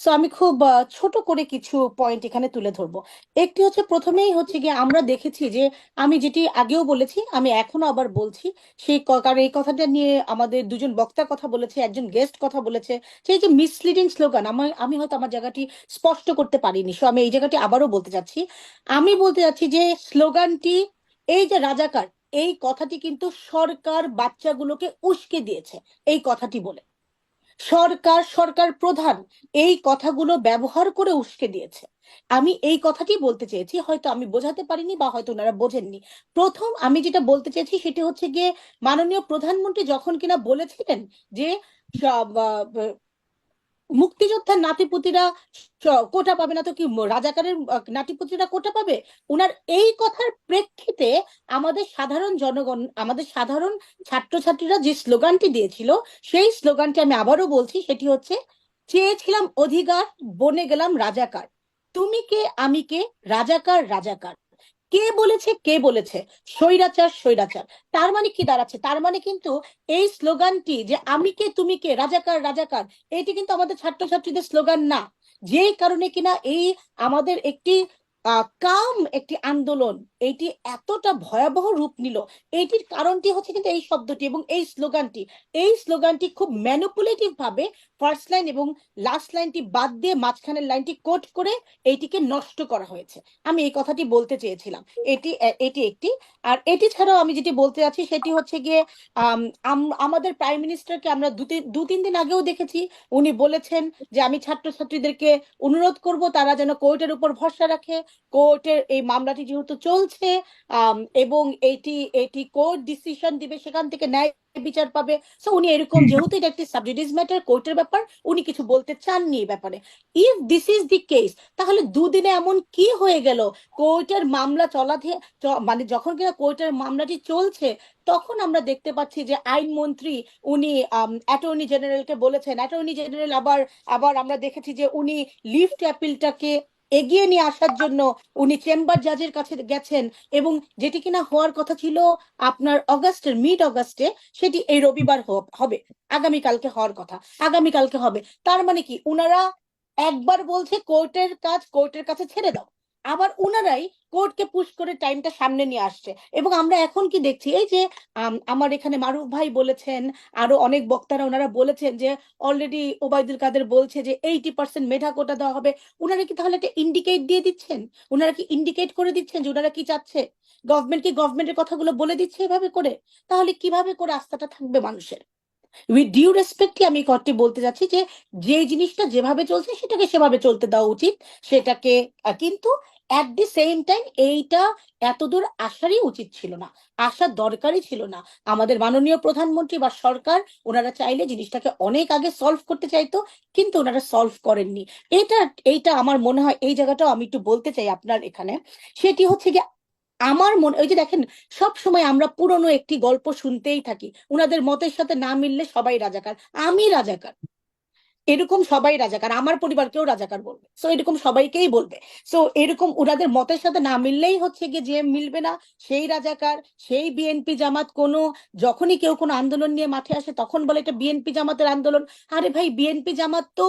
So আমি খুব ছোট করে কিছু পয়েন্ট এখানে তুলে ধরবো। একটি হচ্ছে প্রথমেই হচ্ছে গিয়ে আমরা দেখেছি যে আমি যেটি আগেও বলেছি, আমি এখনও আবার বলছি, সেই কারণ এই কথাটা নিয়ে আমাদের দুজন বক্তা কথা বলেছে, একজন গেস্ট কথা বলেছে, সেই যে মিসলিডিং স্লোগান আমি আমি হয়তো আমার জায়গাটি স্পষ্ট করতে পারিনি সো আমি এই জায়গাটি আবারও বলতে চাচ্ছি। আমি বলতে চাচ্ছি যে স্লোগানটি এই যে রাজাকার, এই কথাটি কিন্তু সরকার বাচ্চাগুলোকে উস্কে দিয়েছে, এই কথাটি বলে। সরকার সরকার প্রধান এই কথাগুলো ব্যবহার করে উস্কে দিয়েছে। আমি এই কথাটি বলতে চেয়েছি, হয়তো আমি বোঝাতে পারিনি বা হয়তো ওনারা বোঝেননি। প্রথম আমি যেটা বলতে চেয়েছি সেটি হচ্ছে গিয়ে মাননীয় প্রধানমন্ত্রী যখন কিনা বলেছিলেন যে মুক্তিযোদ্ধার নাতিপুতিরা কোটা পাবে না তো কি রাজাকারের নাতিপুতিরা কোটা পাবে? উনার এই কথার প্রেক্ষিতে আমাদের সাধারণ জনগণ, আমাদের সাধারণ ছাত্রছাত্রীরা যে স্লোগানটি দিয়েছিল, সেই স্লোগানটি আমি আবারও বলছি, সেটি হচ্ছে, চেয়েছিলাম অধিকার, বনে গেলাম রাজাকার। তুমি কে, আমি কে? রাজাকার রাজাকার। কে বলেছে কে বলেছে? স্বৈরাচার স্বৈরাচার। তার মানে কি দাঁড়াচ্ছে? তার মানে কিন্তু এই স্লোগানটি যে আমি কে, তুমি কে, রাজাকার রাজাকার, এটি কিন্তু আমাদের ছাত্রছাত্রীদের স্লোগান না। যেই কারণে কিনা এই আমাদের একটি কাম একটি আন্দোলন। এইটি এতটা ভয়াবহ রূপ নিল। এইটির কারণটি হচ্ছে কিন্তু এই শব্দটি এবং এই স্লোগানটি। এই স্লোগানটি খুব ম্যানুপুলেটিভ ভাবে ফার্স্ট লাইন এবং লাস্ট লাইনটি বাদ দিয়ে মাঝখানের লাইনটি কোট করে এইটিকে নষ্ট করা হয়েছে। আমি এই কথাটি বলতে চেয়েছিলাম। এটি এটি একটি। আর এটি ছাড়াও আমি যেটি বলতে যাচ্ছি সেটি হচ্ছে গিয়ে আম, আম- আমাদের প্রাইম মিনিস্টারকে আমরা দু তিন দিন আগেও দেখেছি। উনি বলেছেন যে আমি ছাত্রছাত্রীদেরকে অনুরোধ করব তারা যেন কোর্টের উপর ভরসা রাখে। কোর্টের এই মামলাটি যেহেতু চলছে এবং এটি এটি কোর্ট ডিসিশন দিবে সেখান থেকে ন্যায় বিচার পাবে। সো উনি এরকম যেহেতু এটা একটি সাবজুডিস ম্যাটার কোর্টের ব্যাপার উনি কিছু বলতে চাননি এই ব্যাপারে। If this is the case তাহলে দুদিনে এমন কি হয়ে গেল? কোর্টের মামলা চলাধে মানে যখন কিনা কোর্টের মামলাটি চলছে তখন আমরা দেখতে পাচ্ছি যে আইনমন্ত্রী উনি অ্যাটর্নি জেনারেলকে বলেছেন। অ্যাটর্নি জেনারেল আবার আবার আমরা দেখেছি যে উনি লিফট অ্যাপিলটাকে এগিয়ে নিয়ে আসার জন্য উনি চেম্বার জাজের কাছে গেছেন এবং যেটি কিনা হওয়ার কথা ছিল আপনার অগাস্টের মিড অগাস্টে সেটি এই রবিবার হবে, আগামীকালকে হওয়ার কথা, আগামীকালকে হবে। তার মানে কি, উনারা একবার বলছে, কোর্টের কাজ কোর্টের কাছে ছেড়ে দাও। আবার উনারাই কোর্টকে পুশ করে টাইমটা সামনে নিয়ে আসছে। এবং আমরা এখন কি দেখছি এই যে আম, আমার এখানে মারুফ ভাই বলেছেন আরও অনেক বক্তারা ওনারা বলেছেন যে অলরেডি ওবায়দুল কাদের বলছে যে এইটি পার্সেন্ট মেধা কোটা দেওয়া হবে। ওনারা কি তাহলে একটা ইন্ডিকেট দিয়ে দিচ্ছেন? ওনারা কি ইন্ডিকেট করে দিচ্ছেন যে ওনারা কি চাচ্ছে? গভর্নমেন্ট কি গভর্নমেন্টের কথাগুলো বলে দিচ্ছে এভাবে করে? তাহলে কীভাবে করে আস্থাটা থাকবে মানুষের? উইথ ডিউ রেসপেক্টই আমি কথাটি বলতে যাচ্ছি যে যে জিনিসটা যেভাবে চলছে সেটাকে সেভাবে চলতে দেওয়া উচিত। সেটাকে কিন্তু অ্যাট দি সেম টাইম এইটা এতদূর আসারই উচিত ছিল না। আসার দরকারই ছিল না। আমাদের মাননীয় প্রধানমন্ত্রী বা সরকার ওনারা চাইলে জিনিসটাকে অনেক আগে সলভ করতে চাইতো, কিন্তু ওনারা সলভ করেননি। এটা, এইটা আমার মনে হয় এই জায়গাটাও আমি একটু বলতে চাই আপনার এখানে। সেটি হচ্ছে যে আমার মনে, ওই যে দেখেন, সব সময় আমরা পুরনো একটি গল্প শুনতেই থাকি। উনাদের মতের সাথে না মিললে সবাই রাজাকার। আমি রাজাকার। এরকম সবাই রাজাকার। আমার পরিবারকেও রাজাকার বলবে। সো এরকম সবাইকেই বলবে। সো এরকম ওনাদের মতের সাথে না মিললেই হচ্ছে গিয়ে যে মিলবে না, সেই রাজাকার, সেই বিএনপি জামাত কোনো, যখনই কেউ কোনো আন্দোলন নিয়ে মাঠে আসে, তখন বলে এটা বিএনপি জামাতের আন্দোলন। আরে ভাই, বিএনপি জামাত তো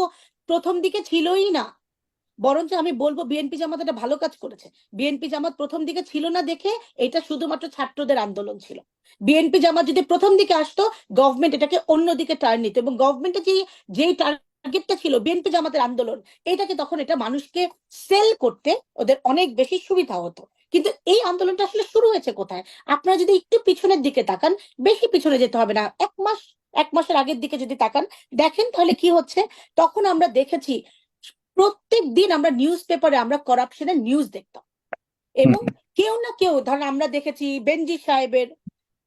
প্রথম দিকে ছিলই না। বরঞ্চ আমি বলব বিএনপি জামাত একটা ভালো কাজ করেছে। বিএনপি জামাত প্রথম দিকে ছিল না দেখে এটা শুধুমাত্র ছাত্রদের আন্দোলন ছিল। বিএনপি জামাত যদি প্রথম দিকে আসতো গভর্নমেন্ট এটাকে অন্যদিকে টার্ন নিত এবং গভর্নমেন্টের যে যেই টার্গেটটা ছিল বিএনপি জামাতের আন্দোলন, এটাকে তখন এটা মানুষকে সেল করতে ওদের অনেক বেশি সুবিধা হতো। কিন্তু এই আন্দোলনটা আসলে শুরু হয়েছে কোথায়? আপনারা যদি একটু পিছনের দিকে তাকান, বেশি পিছনে যেতে হবে না। এক মাস, এক মাসের আগের দিকে যদি তাকান, দেখেন তাহলে কি হচ্ছে? তখন আমরা দেখেছি প্রত্যেক দিন আমরা নিউজ পেপারে আমরা করাপশনের নিউজ দেখতাম। এবং কেউ না কেউ ধরেন আমরা দেখেছি বেনজি সাহেবের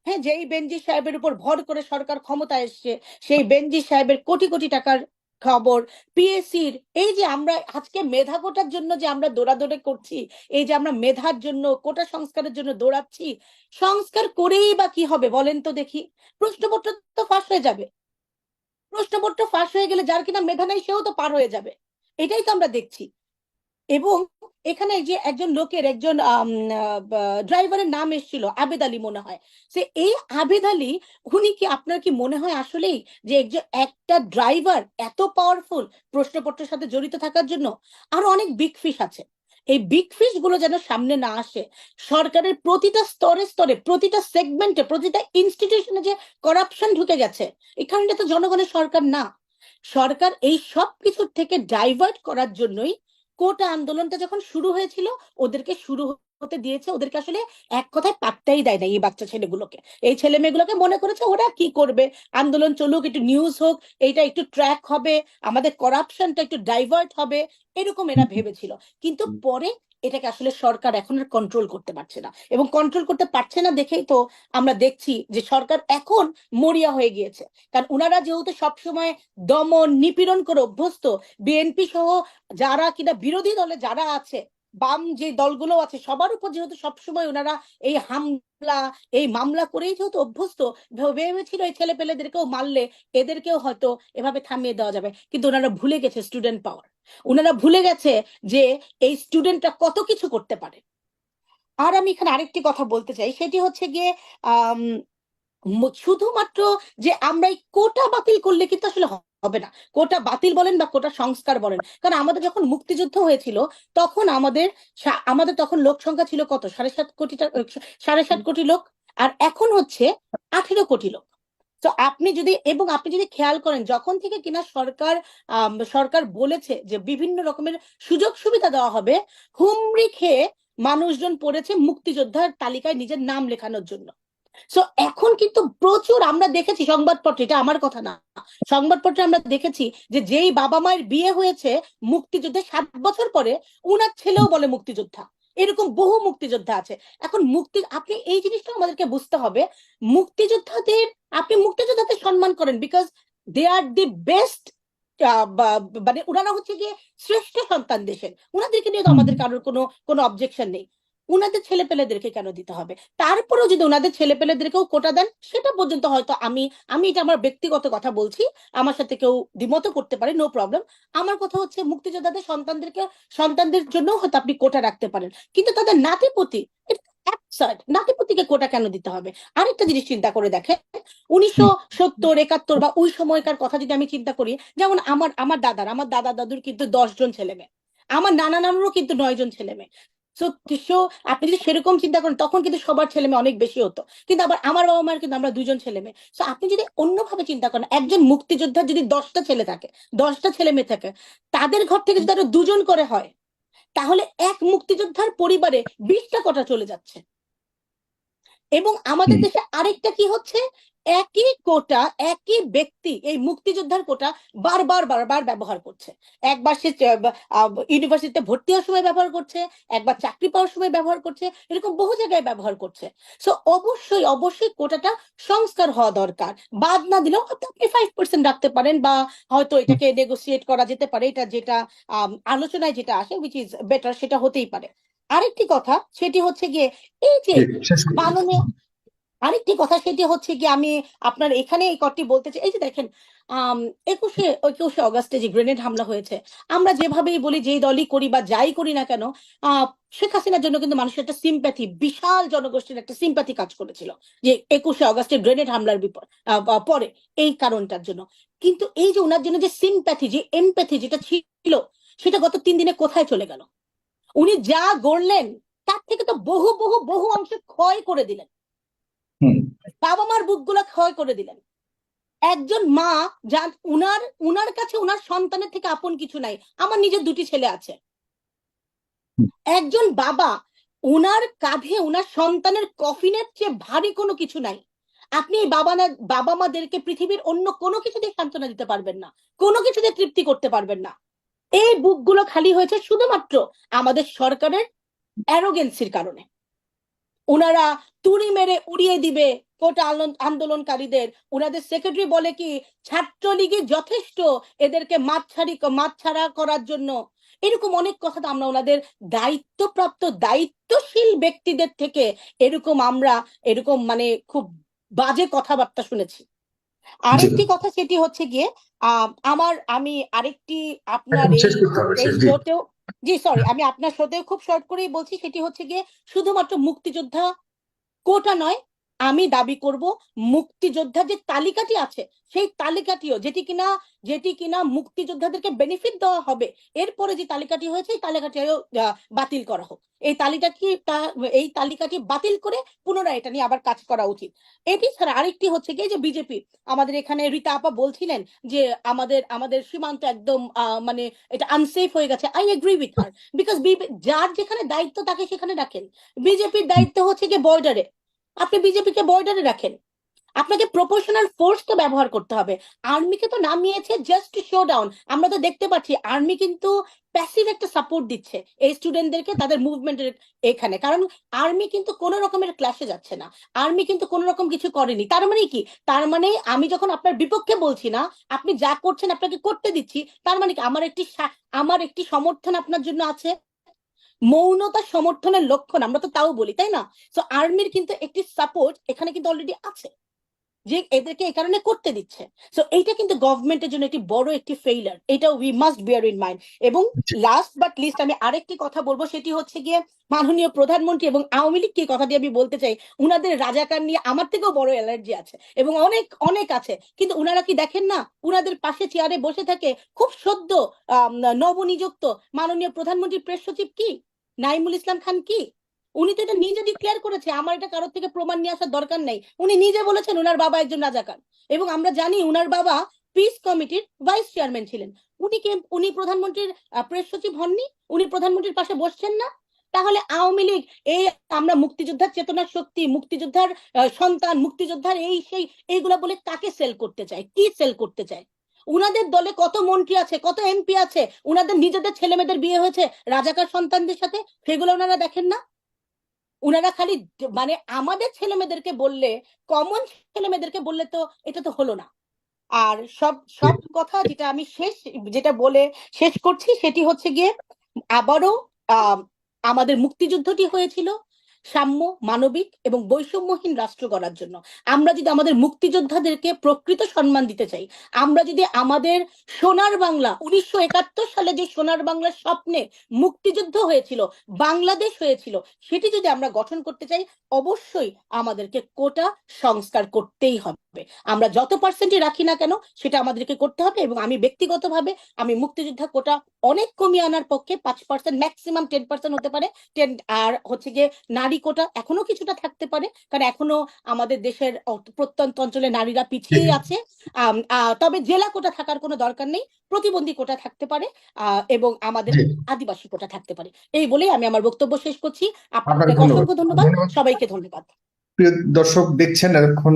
হ্যাঁ যেই বেনজি সাহেবের উপর ভর করে সরকার ক্ষমতা এসছে সেই বেনজি সাহেবের কোটি কোটি টাকার খবর পিএসসির এই যে আমরা আজকে মেধা কোটার জন্য যে আমরা দৌড়াদৌড়ি করছি এই যে আমরা মেধার জন্য কোটা সংস্কারের জন্য দৌড়াচ্ছি সংস্কার করেই বা কি হবে বলেন তো দেখি। প্রশ্নপত্র তো ফাঁস হয়ে যাবে। প্রশ্নপত্র ফাঁস হয়ে গেলে যার কিনা মেধা নেই সেও তো পার হয়ে যাবে। এটাই তো আমরা দেখছি। এবং এখানে যে একজন লোকের একজন ড্রাইভারের নাম এসেছিল, আবেদ আলী মনে হয়। সে এই আবেদ আলী, উনি কি, আপনার কি মনে হয় আসলেই যে একজন, একটা ড্রাইভার এত পাওয়ারফুল প্রশ্নপত্রের সাথে জড়িত থাকার জন্য? আরও অনেক বিগ ফিশ আছে। এই বিগ ফিশগুলো যেন সামনে না আসে, সরকারের প্রতিটা স্তরে স্তরে, প্রতিটা সেগমেন্টে প্রতিটা ইনস্টিটিউশনে যে করাপশন ঢুকে গেছে এখানটা তো জনগণের সরকার না। সরকার এই সব কিছুর থেকে ডাইভার্ট করার জন্যই কোটা আন্দোলনটা যখন শুরু হয়েছিল ওদেরকে শুরু হতে দিয়েছে। ওদেরকে আসলে এক কথায় পাত্তাই দেয় না এই বাচ্চা ছেলেগুলোকে। এই ছেলে মেয়েগুলোকে মনে করেছে ওরা কি করবে? আন্দোলন চলুক একটু নিউজ হোক এইটা একটু ট্র্যাক হবে আমাদের করাপশনটা একটু ডাইভার্ট হবে এরকম এরা ভেবেছিল। কিন্তু পরে এটাকে আসলে সরকার এখন আর কন্ট্রোল করতে পারছে না। এবং কন্ট্রোল করতে পারছে না দেখেই তো আমরা দেখছি যে সরকার এখন মরিয়া হয়ে গিয়েছে। কারণ ওনারা যেহেতু সবসময় দমন, নিপীড়ন করে অভ্যস্ত বিএনপি সহ যারা কিনা বিরোধী দলে যারা আছে, বাম যে দলগুলো আছে, সবার উপর যেহেতু সবসময় ওনারা এই হামলা, এই মামলা করেই যেহেতু অভ্যস্ত, ভেবেছিল এই ছেলে পেলেদেরকেও মারলে এদেরকেও হয়তো এভাবে থামিয়ে দেওয়া যাবে। কিন্তু ওনারা ভুলে গেছে স্টুডেন্ট পাওয়ার ওনারা ভুলে গেছে যে এই স্টুডেন্টরা কত কিছু করতে পারে। আর আমি এখানে আরেকটি কথা বলতে চাই সেটি হচ্ছে গিয়ে শুধুমাত্র যে আমরা এই কোটা বাতিল করলে কিন্তু আসলে হবে না। কোটা বাতিল বলেন বা কোটা সংস্কার বলেন কারণ আমাদের যখন মুক্তিযুদ্ধ হয়েছিল তখন আমাদের আমাদের তখন লোক সংখ্যা ছিল কত? সাড়ে সাত কোটি সাড়ে সাত কোটি লোক আর এখন হচ্ছে আঠেরো কোটি লোক। তো আপনি যদি, এবং আপনি যদি খেয়াল করেন, যখন থেকে কিনা সরকার সরকার বলেছে যে বিভিন্ন রকমের সুযোগ সুবিধা দেওয়া হবে, হুমড়ি খেয়ে মানুষজন পড়েছে মুক্তিযোদ্ধার তালিকায় নিজের নাম লেখানোর জন্য। সো এখন কিন্তু প্রচুর আমরা দেখেছি সংবাদপত্রে, এটা আমার কথা না, সংবাদপত্রে আমরা দেখেছি যে যেই বাবা মায়ের বিয়ে হয়েছে মুক্তিযুদ্ধে সাত বছর পরে, উনার ছেলেও বলে মুক্তিযোদ্ধা। এরকম বহু মুক্তিযোদ্ধা আছে। এখন মুক্তি আপনি এই জিনিসটা আমাদেরকে বুঝতে হবে মুক্তিযোদ্ধাদের আপনি মুক্তিযোদ্ধাদের সম্মান করেন because they R the best মানে ওনারা হচ্ছে গিয়ে শ্রেষ্ঠ সন্তান দেশের। ওনাদেরকে নিয়ে তো আমাদের কারোর কোনো কোনো অবজেকশন নেই। ওনাদের ছেলে পেলেদেরকে কেন দিতে হবে? তারপরেও যদি ওনাদের ছেলে পেলেদেরকেও কোটা দেন, সেটা পর্যন্ত হয়তো আমি আমি এটা আমার ব্যক্তিগত কথা বলছি, আমার সাথে কেউ দ্বিমত করতে পারে নো প্রবলেম আমার কথা হচ্ছে মুক্তিযোদ্ধাদের সন্তানদেরকে, সন্তানদের জন্য হয়তো আপনি কোটা রাখতে পারেন। কিন্তু তাদের নাতিপতি নাতিপতিকে কোটা কেন দিতে হবে? আরেকটা জিনিস চিন্তা করে দেখেন, উনিশশো সত্তর, একাত্তর বা ওই সময়কার কথা যদি আমি চিন্তা করি, যেমন আমার আমার দাদার, আমার দাদা দাদুর কিন্তু দশ জন ছেলে মেয়ে আমার নানা নানুরও কিন্তু নয় জন ছেলে মেয়ে সো আপনি যদি সেরকম চিন্তা করেন তখন কিন্তু সবার ছেলে মেয়ে অনেক বেশি হতো। কিন্তু আবার আমার বাবা মার কিন্তু আমরা দুজন ছেলে মেয়ে। সো আপনি যদি অন্যভাবে চিন্তা করেন একজন মুক্তিযোদ্ধার যদি দশটা ছেলে থাকে দশটা ছেলে মেয়ে থাকে তাদের ঘর থেকে যদি আরও দুজন করে হয় তাহলে এক মুক্তিযোদ্ধার পরিবারে বিশটা কটা চলে যাচ্ছে। এবং আমাদের দেশে আরেকটা কি হচ্ছে? একই কোটা একই ব্যক্তি এই মুক্তিযোদ্ধার কোটা বারবার বারবার ব্যবহার করছে। একবার সে ইউনিভার্সিটিতে ভর্তি হওয়ার সময় ব্যবহার করছে একবার চাকরি পাওয়ার সময় ব্যবহার করছে এরকম বহু জায়গায় ব্যবহার করছে। সো অবশ্যই অবশ্যই কোটাটা সংস্কার হওয়া দরকার। বাদ না দিলেও আপনি ফাইভ পার্সেন্ট রাখতে পারেন বা হয়তো এটাকে নেগোসিয়েট করা যেতে পারে এটা যেটা আলোচনায় যেটা আসে উইচ ইজ বেটার সেটা হতেই পারে। আরেকটি কথা সেটি হচ্ছে গিয়ে এই যে মাননীয় আরেকটি কথা সেটি হচ্ছে কি আমি আপনার এখানে এই কটি বলতে চাই। এই যে দেখেন একুশে একুশে অগাস্টে যে গ্রেনেড হামলা হয়েছে, আমরা যেভাবেই বলি যেই দলই করি বা যাই করি না কেন শেখ হাসিনার জন্য কিন্তু মানুষের একটা সিম্প্যাথি বিশাল জনগোষ্ঠীর একটা সিম্প্যাথি কাজ করেছিল যে একুশে অগাস্টে গ্রেনেড হামলার পরে এই কারণটার জন্য। কিন্তু এই যে ওনার জন্য যে সিম্প্যাথি যে এমপ্যাথি যেটা ছিল, সেটা গত তিন দিনে কোথায় চলে গেল? উনি যা গড়লেন, তার থেকে তো বহু বহু বহু অংশ ক্ষয় করে দিলেন। বাবা মার বুকগুলো ক্ষয় করে দিলেন। একজন মা যান উনার উনার কাছে উনার সন্তানের থেকে আপন কিছু নাই আমার নিজের দুটি ছেলে আছে। একজন বাবা উনার কাঁধে উনার সন্তানের কফিনের চেয়ে ভারী কোনো কিছু নাই। আপনি এই বাবা না বাবা মাদেরকে পৃথিবীর অন্য কোনো কিছু দিয়ে সান্ত্বনা দিতে পারবেন না কোনো কিছু দিয়ে তৃপ্তি করতে পারবেন না। এই বুকগুলো খালি হয়েছে শুধুমাত্র আমাদের সরকারের অ্যারোগেন্সির কারণে। ওনারা তুড়ি মেরে উড়িয়ে দিবে কোটা আন্দোলনকারীদের। ওনাদের সেক্রেটারি বলে কি ছাত্রলীগে যথেষ্ট এদেরকে মাছছাড়ি মাছছাড়া করার জন্য। এরকম অনেক কথা আমরা ওনাদের দায়িত্বপ্রাপ্ত দায়িত্বশীল ব্যক্তিদের থেকে এরকম আমরা এরকম মানে খুব বাজে কথাবার্তা শুনেছি। আরেকটি কথা সেটি হচ্ছে গিয়ে আহ আমার আমি আরেকটি আপনার এই জি সরি আমি আপনার সাথেও খুব শর্ট করেই বলছি, সেটি হচ্ছে গিয়ে শুধুমাত্র মুক্তিযোদ্ধা কোটা নয় আমি দাবি করব মুক্তিযোদ্ধা যে তালিকাটি আছে। সেই তালিকাটিও যেটি কিনা যেটি কিনা মুক্তিযোদ্ধাদেরকে বেনিফিট দেওয়া হবে, এরপরে যে তালিকাটি হয়েছে, এই তালিকাটিও বাতিল করা হোক। এই তালিকাটি এই তালিকাটি বাতিল করে পুনরায় এটা নিয়ে আবার কাজ করা উচিত। এটি ছাড়া আরেকটি হচ্ছে কি যে বিজেপি, আমাদের এখানে রীতা আপা বলছিলেন যে আমাদের আমাদের সীমান্ত একদম মানে এটা আনসেফ হয়ে গেছে। I agree with her because যার যেখানে দায়িত্ব তাকে সেখানে রাখেন। বিজেপির দায়িত্ব হচ্ছে কি বর্ডারে আপনি বিজেপিকে বর্ডারে রাখেন। আপনাকে প্রপোর্শনাল তো ব্যবহার করতে হবে। আর্মিকে তো নামিয়েছে জাস্ট শো ডাউন আমরা তো দেখতে পাচ্ছি আর্মি কিন্তু প্যাসিভ একটা সাপোর্ট দিচ্ছে এই স্টুডেন্টদেরকে তাদের মুভমেন্টের এখানে। কারণ আর্মি কিন্তু কোনো রকমের ক্লাসে যাচ্ছে না। আর্মি কিন্তু কোনো রকম কিছু করেনি। তার মানে কি? তার মানে আমি যখন আপনার বিপক্ষে বলছি না, আপনি যা করছেন আপনাকে করতে দিচ্ছি, তার মানে কি? আমার একটি আমার একটি সমর্থন আপনার জন্য আছে? মৌনতা সমর্থনের লক্ষণ, আমরা তো তাও বলি, তাই না? তো আর্মির কিন্তু একটি সাপোর্ট এখানে কিন্তু অলরেডি আছে, যে এদেরকে এই কারণে করতে দিচ্ছে। সো এইটা কিন্তু গভর্নমেন্টের জন্য একটি বড় একটি ফেইলার এটা we must bear in mind এবং লাস্ট বাট লিস্ট আমি আরেকটি কথা বলব, সেটি হচ্ছে গিয়ে মাননীয় প্রধানমন্ত্রী এবং আওয়ামী লীগকে কথাটি আমি বলতে চাই, উনাদের রাজাকার নিয়ে আমার থেকেও বড় অ্যালার্জি আছে এবং অনেক অনেক আছে। কিন্তু উনারা কি দেখেন না? উনাদের পাশে চেয়ারে বসে থাকে খুব সদ্য নবনিযুক্ত মাননীয় প্রধানমন্ত্রী প্রেস সচিব কি? নাইমুল ইসলাম খান কি? উনি তো এটা নিজে ডিক্লেয়ার করেছে, আমার এটা কারোর থেকে প্রমাণ নিয়ে আসার দরকার নেই। উনি নিজে বলেছেন উনার বাবা একজন রাজাকার। এবং আমরা জানি উনার বাবা পিস কমিটির ভাইস চেয়ারম্যান ছিলেন। উনি কে? উনি প্রধানমন্ত্রীর প্রেস সচিব হননি? উনি প্রধানমন্ত্রীর পাশে বসছেন না? তাহলে আওয়ামী লীগ এই আমরা মুক্তিযোদ্ধার চেতনার শক্তি, মুক্তিযোদ্ধার সন্তান, মুক্তিযোদ্ধার এই, সেই, এইগুলা বলে কাকে সেল করতে চায়? কি সেল করতে চায়? উনাদের দলে কত মন্ত্রী আছে, কত এমপি আছে, উনাদের নিজেদের ছেলে মেয়েদের বিয়ে হয়েছে রাজাকার সন্তানদের সাথে? সেগুলো ওনারা দেখেন না। উনারা খালি মানে আমাদের ছেলে মেয়েদেরকে বললে কমন ছেলে মেয়েদেরকে বললে তো এটা তো হলো না। আর সব সব কথা যেটা আমি শেষ, যেটা বলে শেষ করছি সেটি হচ্ছে গিয়ে আবারও আমাদের মুক্তিযুদ্ধটি হয়েছিল। সাম্য, মানবিক এবং বৈষম্যহীন রাষ্ট্র গড়ার জন্য। আমরা যদি আমাদের মুক্তিযোদ্ধাদেরকে প্রকৃত সম্মান দিতে চাই, আমরা যদি আমাদের সোনার বাংলা, উনিশশো একাত্তর সালে যে সোনার বাংলার স্বপ্নে মুক্তিযুদ্ধ হয়েছিল, বাংলাদেশ হয়েছিল, সেটি যদি আমরা গঠন করতে চাই, অবশ্যই আমাদেরকে কোটা সংস্কার করতেই হবে। আমরা যত পার্সেন্টই রাখি না কেন সেটা আমাদেরকে করতে হবে এবং আমি ব্যক্তিগতভাবে আমি মুক্তিযোদ্ধা কোটা অনেক কমিয়ে আনার পক্ষে পাঁচ পার্সেন্ট ম্যাক্সিমাম টেন পার্সেন্ট হতে পারে। টেন আর হচ্ছে গিয়ে নারী কোটা এখনও কিছুটা থাকতে পারে কারণ এখনও আমাদের দেশের প্রত্যন্ত অঞ্চলে নারীরা পিছিয়ে আছে। তবে জেলা কোটা থাকার কোনো দরকার নেই প্রতিবন্ধী কোটা থাকতে পারে আহ, এবং আমাদের আদিবাসী কোটা থাকতে পারে। এই বলেই আমি আমার বক্তব্য শেষ করছি। আপনাদের অসংখ্য ধন্যবাদ। সবাইকে ধন্যবাদ। প্রিয় দর্শক, দেখছেন এখন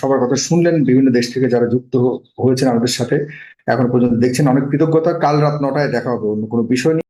সবার কথা শুনলেন। বিভিন্ন দেশ থেকে যারা যুক্ত হয়েছেন আমাদের সাথে, এখন পর্যন্ত দেখছেন অনেক কৃতজ্ঞতা। কাল রাত নটায় দেখা হবে, অন্য কোনো বিষয় নিয়ে।